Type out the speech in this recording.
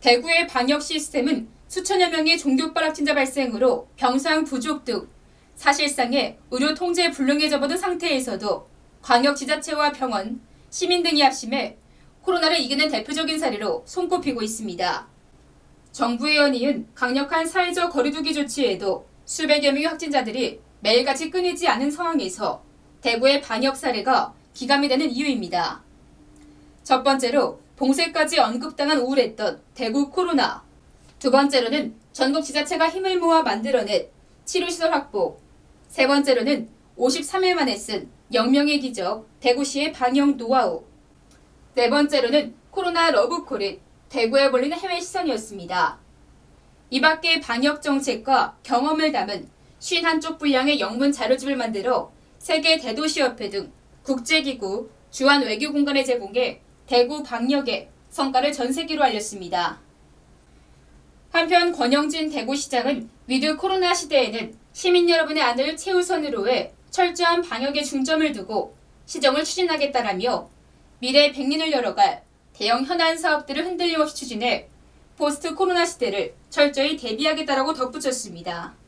대구의 방역 시스템은 수천여 명의 종교발 확진자 발생으로 병상 부족 등 사실상의 의료 통제 불능에 접어든 상태에서도 광역 지자체와 병원, 시민 등이 합심해 코로나를 이기는 대표적인 사례로 손꼽히고 있습니다. 정부의 연이은 강력한 사회적 거리두기 조치에도 수백여 명의 확진자들이 매일같이 끊이지 않은 상황에서 대구의 방역 사례가 기감이 되는 이유입니다. 첫 번째로 봉쇄까지 언급당한 우울했던 대구 코로나. 두 번째로는 전국 지자체가 힘을 모아 만들어낸 치료시설 확보. 세 번째로는 53일 만에 쓴 영명의 기적 대구시의 방역 노하우. 네 번째로는 코로나 러브콜인 대구에 몰리는 해외 시선이었습니다. 이 밖에 방역 정책과 경험을 담은 51쪽 분량의 영문 자료집을 만들어 세계 대도시협회 등 국제기구, 주한 외교 공간에 제공해 대구 방역의 성과를 전 세계로 알렸습니다. 한편 권영진 대구시장은 위드 코로나 시대에는 시민 여러분의 안을 최우선으로 해 철저한 방역에 중점을 두고 시정을 추진하겠다라며 미래 백년을 열어갈 대형 현안 사업들을 흔들림 없이 추진해 포스트 코로나 시대를 철저히 대비하겠다라고 덧붙였습니다.